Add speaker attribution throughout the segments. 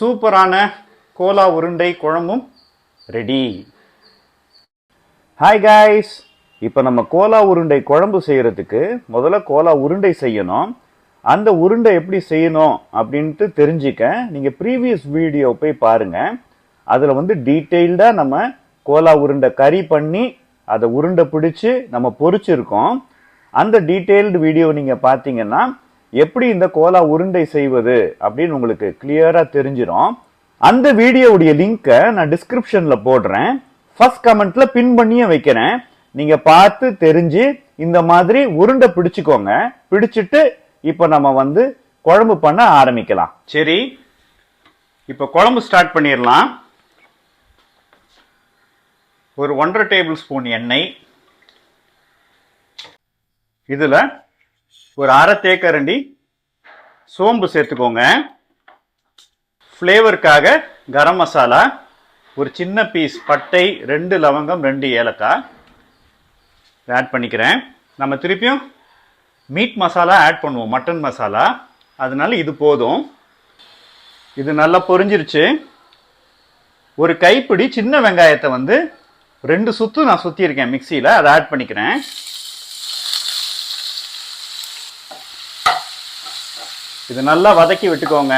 Speaker 1: சூப்பரான கோலா உருண்டை குழம்பும் ரெடி ஹாய் காய்ஸ் இப்போ நம்ம கோலா உருண்டை குழம்பு செய்யறதுக்கு முதல்ல கோலா உருண்டை செய்யணும். அந்த உருண்டை எப்படி செய்யணும் அப்படின்ட்டு தெரிஞ்சுக்க நீங்கள் ப்ரீவியஸ் வீடியோ போய் பாருங்கள் அதில் வந்து டீட்டெயில்டாக நம்ம கோலா உருண்டை கறி பண்ணி அதை உருண்டை பிடிச்சி நம்ம பொறிச்சிருக்கோம் அந்த டீட்டெயில்டு வீடியோ நீங்கள் பார்த்தீங்கன்னா எப்படி இந்த கோலா உருண்டை செய்வது அப்படின்னு உங்களுக்கு கிளியரா தெரிஞ்சிடும் அந்த வீடியோவுடைய லிங்கை நான் டிஸ்கிரிப்ஷன்ல போடுறேன். ஃபர்ஸ்ட் கமெண்ட்ல பின் பண்ணியும் வைக்கிறேன். நீங்க பார்த்து தெரிஞ்சு இந்த மாதிரி உருண்டை பிடிச்சுக்கோங்க. பிடிச்சிட்டு இப்போ நம்ம வந்து குழம்பு பண்ண ஆரம்பிக்கலாம். சரி இப்போ குழம்பு ஸ்டார்ட் பண்ணிடலாம். ஒரு ஒன்றரை டேபிள் ஸ்பூன் எண்ணெய். இதுல ஒரு அரை தேக்கரண்டி சோம்பு சேர்த்துக்கோங்க. ஃப்ளேவருக்காக கரம் மசாலா ஒரு சின்ன பீஸ் பட்டை ரெண்டு லவங்கம் ரெண்டு ஏலக்காய். ஆட் பண்ணிக்கிறேன். நம்ம திருப்பியும் மீட் மசாலா ஆட் பண்ணுவோம் மட்டன் மசாலா. அதனால இது போதும். இது நல்லா பொரிஞ்சிருச்சு. ஒரு கைப்பிடி சின்ன வெங்காயத்தை வந்து ரெண்டு சுற்று நான் சுற்றியிருக்கேன் மிக்சியில் அதை ஆட் பண்ணிக்கிறேன். இது நல்லா வதக்கி விட்டுக்கோங்க.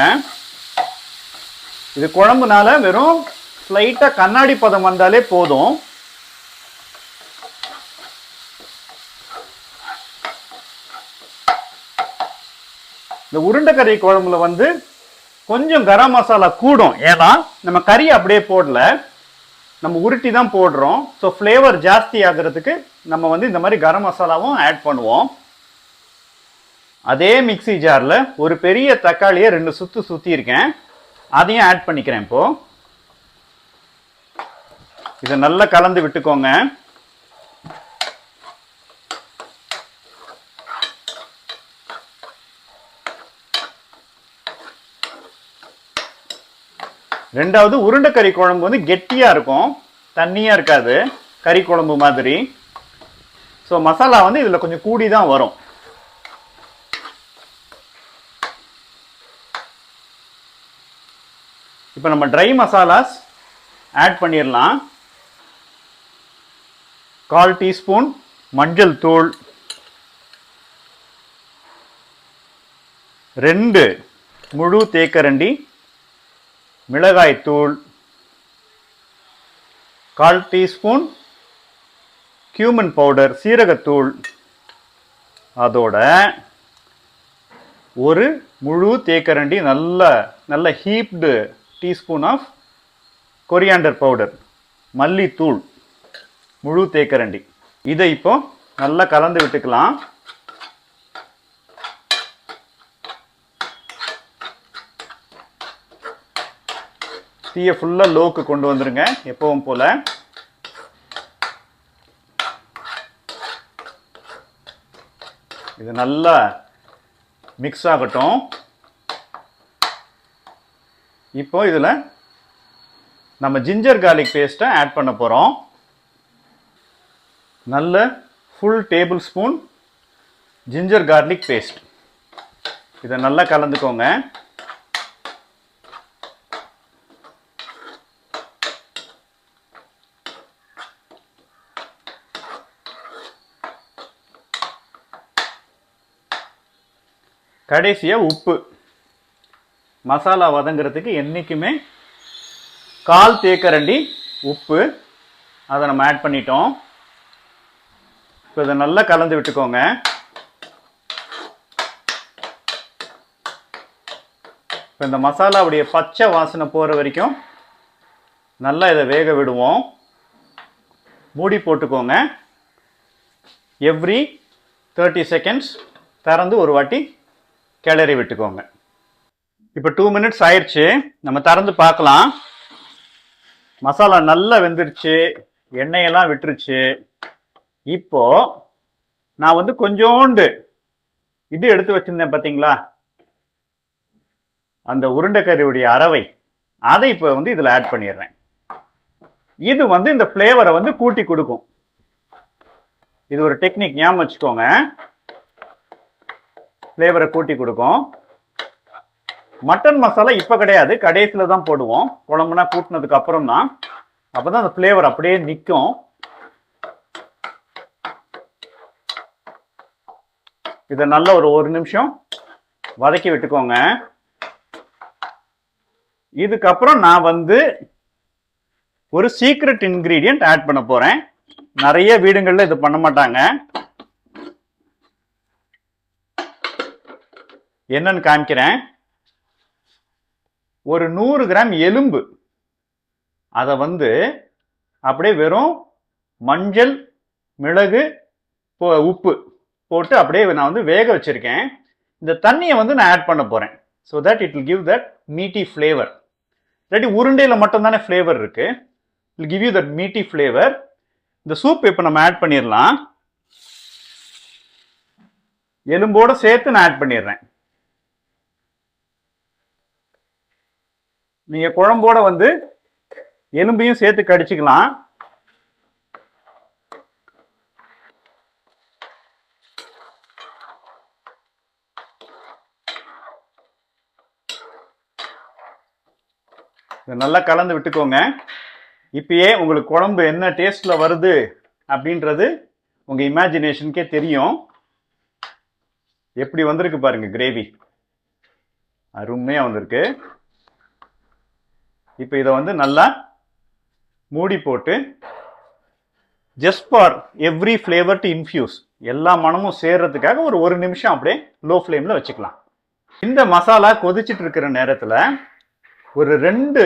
Speaker 1: இது குழம்புனால வெறும் ஸ்லைட்டாக கண்ணாடி பதம் வந்தாலே போதும். இந்த உருண்டைக்கறி குழம்புல வந்து கொஞ்சம் கரம் மசாலா கூடும். ஏன்னா நம்ம கறி அப்படியே போடல. நம்ம உருட்டி தான் போடுறோம். ஸோ ஃப்ளேவர் ஜாஸ்தி ஆகிறதுக்கு நம்ம வந்து இந்த மாதிரி கரம் மசாலாவும் ஆட் பண்ணுவோம். அதே மிக்சி ஜாரில் ஒரு பெரிய தக்காளியை ரெண்டு சுத்து சுற்றி இருக்கேன். அதையும் ஆட் பண்ணிக்கிறேன் இப்போ. இதை நல்லா கலந்து விட்டுக்கோங்க. ரெண்டாவது உருண்டைக்கறி குழம்பு வந்து கெட்டியாக இருக்கும். தண்ணியாக இருக்காது. கறி குழம்பு மாதிரி. ஸோ மசாலா வந்து இதில் கொஞ்சம் கூடி தான் வரும். இப்போ நம்ம ட்ரை மசாலாஸ் ஆட் பண்ணிடலாம் கால் டீஸ்பூன் மஞ்சள் தூள். ரெண்டு முழு தேக்கரண்டி மிளகாய் தூள். கால் டீஸ்பூன் கியூமன் பவுடர் சீரகத்தூள். அதோட ஒரு முழு தேக்கரண்டி நல்ல நல்ல heaped teaspoon of coriander powder மல்லித்தூள் முழு தேக்கரண்டி. இதை இப்போ நல்லா கலந்து விட்டுக்கலாம். தீயை ஃபுல்லாக லோக்கு கொண்டு வந்துருங்க எப்பவும் போல. இது நல்லா மிக்ஸ் ஆகட்டும். இப்போ இதில் நம்ம ஜிஞ்சர் கார்லிக் பேஸ்ட்டை ஆட் பண்ண போகிறோம் நல்ல full tablespoon ginger garlic paste இதை நல்லா கலந்துக்கோங்க. கடைசியாக உப்பு. மசாலா வதங்குறதுக்கு என்றைக்குமே கால் தேக்கரண்டி உப்பு அதை நம்ம ஆட் பண்ணிட்டோம். இப்போ இதை நல்லா கலந்து விட்டுக்கோங்க. இப்போ இந்த மசாலாவுடைய பச்சை வாசனை போகிற வரைக்கும் நல்லா இதை வேக விடுவோம். மூடி போட்டுக்கோங்க. எவ்ரி தேர்ட்டி செகண்ட்ஸ் திறந்து ஒரு வாட்டி கிளறி விட்டுக்கோங்க. இப்போ டூ மினிட்ஸ் ஆயிடுச்சு. நம்ம திறந்து பார்க்கலாம். மசாலா நல்லா வெந்துருச்சு. எண்ணெயெல்லாம் விட்டுருச்சு. இப்போ நான் வந்து கொஞ்சோண்டு இது எடுத்து வச்சிருந்தேன் பார்த்தீங்களா அந்த உருண்டைக்கறியுடைய அரவை அதை இப்போ வந்து இதில் ஆட் பண்ணிடுறேன். இது வந்து இந்த ஃப்ளேவரை வந்து கூட்டி கொடுக்கும். இது ஒரு டெக்னிக் ஞாபகம் வச்சுக்கோங்க. ஃப்ளேவரை கூட்டி கொடுக்கும். மட்டன் மசாலா இப்போ கிடையாது. கடைசியில் தான் போடுவோம். குழம்புனா கூட்டினதுக்கு அப்புறம் தான் அப்பதான் அந்த ஃப்ளேவர் அப்படியே நிற்கும் இதை நல்ல ஒரு ஒரு நிமிஷம் வதக்கி விட்டுக்கோங்க. இதுக்கப்புறம் நான் வந்து ஒரு சீக்ரெட் இன்க்ரீடியன்ட் ஆட் பண்ண போகிறேன் நிறைய வீடுங்களில் இது பண்ண மாட்டாங்க. என்னன்னு காமிக்கிறேன். ஒரு நூறு கிராம் எலும்பு. அதை வந்து அப்படியே வெறும் மஞ்சள் மிளகு உப்பு போட்டு அப்படியே நான் வந்து வேக வச்சுருக்கேன். இந்த தண்ணியை வந்து நான் ஆட் பண்ண போகிறேன் so that it will give that meaty flavour இல்லாட்டி உருண்டையில் மட்டும்தானே ஃப்ளேவர் இருக்குது it'll give you that meaty flavour இந்த சூப் இப்போ நம்ம ஆட் பண்ணிடலாம். எலும்போட சேர்த்து நான் ஆட் பண்ணிடுறேன். நீங்கள் குழம்போட வந்து எலும்பையும் சேர்த்து கடிச்சிக்கலாம். இதை நல்லா கலந்து விட்டுக்கோங்க. இப்பயே உங்களுக்கு குழம்பு என்ன டேஸ்ட்டில் வருது அப்படின்றது உங்கள் இமேஜினேஷனுக்கே தெரியும். எப்படி வந்திருக்கு பாருங்கள் கிரேவி அருமையாக வந்திருக்கு. இப்போ இதை வந்து நல்லா மூடி போட்டு just for every flavour to infuse எல்லா மனமும் சேர்றதுக்காக ஒரு ஒரு நிமிஷம் அப்படியே லோ ஃப்ளேமில் வச்சுக்கலாம். இந்த மசாலா கொதிச்சிட்டு இருக்கிற நேரத்தில் ஒரு ரெண்டு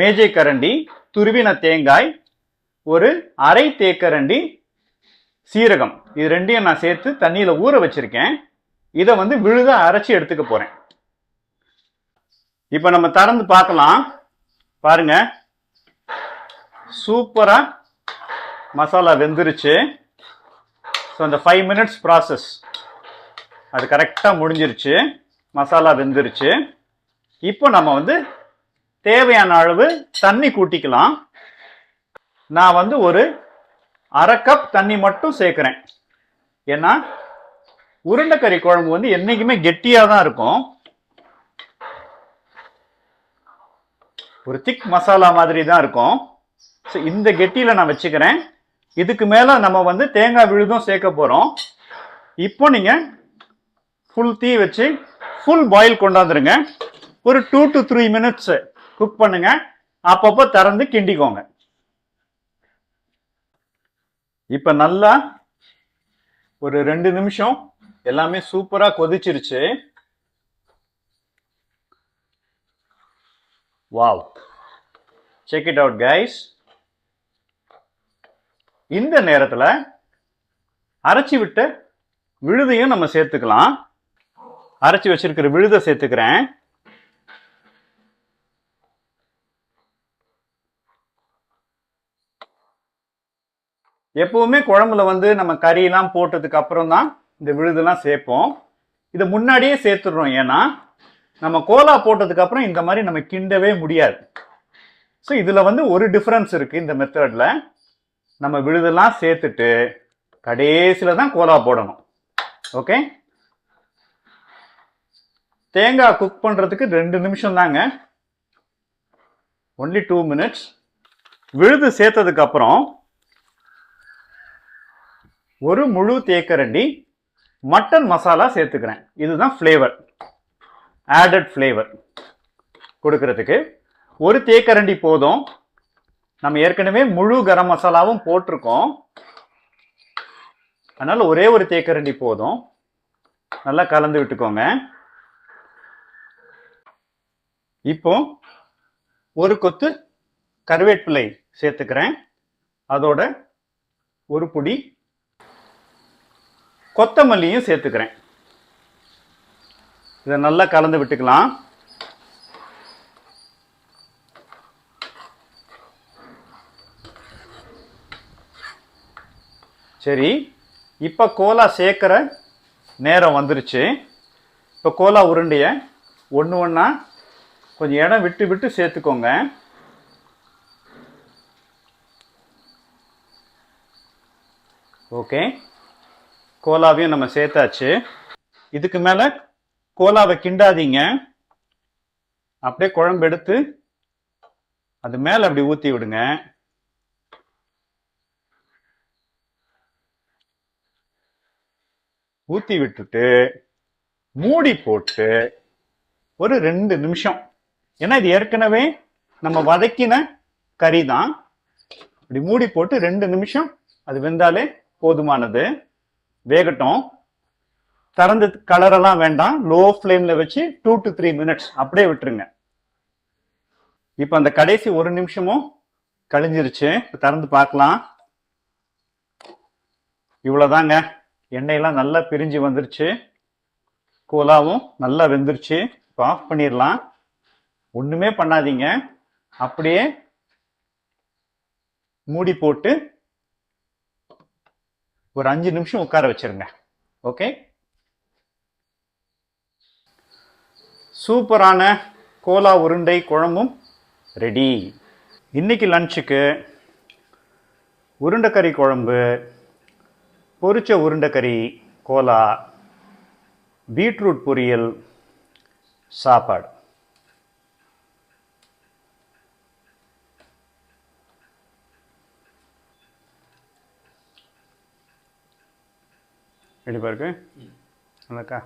Speaker 1: மேஜை கரண்டி துருவின தேங்காய் ஒரு அரை தேக்கரண்டி சீரகம். இது ரெண்டையும் நான் சேர்த்து தண்ணியில் ஊற வச்சுருக்கேன். இதை வந்து விழுத அரைச்சி எடுத்துக்க போகிறேன் இப்போ நம்ம திறந்து பார்க்கலாம். பாருங்க. சூப்பரா மசாலா வெந்துருச்சு. ஸோ அந்த ஃபைவ் மினிட்ஸ் ப்ராசஸ் அது கரெக்டாக முடிஞ்சிருச்சு. மசாலா வெந்துருச்சு. இப்போ நம்ம வந்து தேவையான அளவு தண்ணி கூட்டிக்கலாம். நான் வந்து ஒரு அரை கப் தண்ணி மட்டும் சேர்க்குறேன். ஏன்னா உருண்டைக்கறி குழம்பு வந்து என்றைக்குமே கெட்டியாக தான் இருக்கும். ஒரு திக் மசாலா மாதிரி தான் இருக்கும். ஸோ இந்த கெட்டியில் நான் வச்சுக்கிறேன். இதுக்கு மேலே நம்ம வந்து தேங்காய் விழுதும் சேர்க்க போகிறோம் இப்போ நீங்கள் ஃபுல் தீ வச்சு ஃபுல் பாயில் கொண்டாந்துருங்க. ஒரு two to three minutes cook பண்ணுங்க. அப்பப்போ திறந்து கிண்டிக்கோங்க. இப்போ நல்லா ஒரு ரெண்டு நிமிஷம் எல்லாமே சூப்பராக கொதிச்சிருச்சு. Wow check it out guys இந்த நேரத்துல அரைச்சி விட்ட விழுதையும் நம்ம சேர்த்துக்கலாம். அரைச்சி வச்சிருக்கிற விழுதை சேர்த்துக்கிறேன். எப்பவுமே குழம்புல வந்து நம்ம கறியெல்லாம் போட்டதுக்கு அப்புறம் தான் இந்த விழுதெல்லாம் சேர்ப்போம். இதை முன்னாடியே சேர்த்துடுறோம். ஏன்னா நம்ம கோலா போட்டதுக்கு அப்புறம் இந்த மாதிரி நம்ம கிண்டவே முடியாது. ஸோ இதில் வந்து ஒரு டிஃப்ரென்ஸ் இருக்குது இந்த மெத்தடில் நம்ம விழுதெல்லாம் சேர்த்துட்டு கடைசியில் தான் கோலா போடணும். ஓகே தேங்காய் குக் பண்ணுறதுக்கு ரெண்டு நிமிஷம் தாங்க. ஒன்லி டூ மினிட்ஸ் விழுது சேர்த்ததுக்கப்புறம் ஒரு முழு தேக்கரண்டி மட்டன் மசாலா சேர்த்துக்கிறேன். இதுதான் ஃப்ளேவர் ஆடட் ஃப்ளேவர் கொடுக்கறதுக்கு. ஒரு தேக்கரண்டி போதும். நம்ம ஏற்கனவே முழு கரம் மசாலாவும் போட்டிருக்கோம். அதனால் ஒரே ஒரு தேக்கரண்டி போதும். நல்லா கலந்து விட்டுக்கோங்க. இப்போ ஒரு கொத்து கருவேப்பிலை சேர்த்துக்கிறேன். அதோட ஒரு பொடி கொத்தமல்லியும் சேர்த்துக்கிறேன். இதை நல்லா கலந்து விட்டுக்கலாம். சரி இப்போ கோலா சேர்க்குற நேரம் வந்துருச்சு. இப்போ கோலா உருண்டைய ஒன்று ஒன்றா கொஞ்சம் இடம் விட்டு விட்டு சேர்த்துக்கோங்க. ஓகே கோலாவையும் நம்ம சேர்த்தாச்சு. இதுக்கு மேலே கோலாவை கிண்டாதீங்க. அப்படியே குழம்பு எடுத்து அது மேல அப்படி ஊத்தி விடுங்க. ஊத்தி விட்டுட்டு மூடி போட்டு ஒரு ரெண்டு நிமிஷம். ஏன்னா இது ஏற்கனவே நம்ம வதக்கின கறி தான். இப்படி மூடி போட்டு ரெண்டு நிமிஷம் அது வெந்தாலே போதுமானது. வேகட்டும். திறந்து கலரெல்லாம் வேண்டாம். லோ ஃப்ளேம்ல வச்சு டூ டு த்ரீ மினிட்ஸ் அப்படியே விட்டுருங்க. இப்போ அந்த கடைசி ஒரு நிமிஷமும் கழிஞ்சிருச்சு. திறந்து பார்க்கலாம். இவ்வளோதாங்க எண்ணெயெல்லாம் நல்லா பிரிஞ்சு வந்துருச்சு. கோலாவும் நல்லா வெந்துருச்சு. இப்போ ஆஃப் பண்ணிடலாம். ஒன்றுமே பண்ணாதீங்க. அப்படியே மூடி போட்டு ஒரு அஞ்சு நிமிஷம் உட்கார வச்சிருங்க. ஓகே சூப்பரான கோலா உருண்டை குழம்பும் ரெடி இன்னைக்கு லஞ்சுக்கு உருண்டைக்கறி குழம்பு பொரிச்ச உருண்டைக்கறி கோலா பீட்ரூட் பொரியல் சாப்பாடு. எப்படி பாருக்கு நல்லாக்கா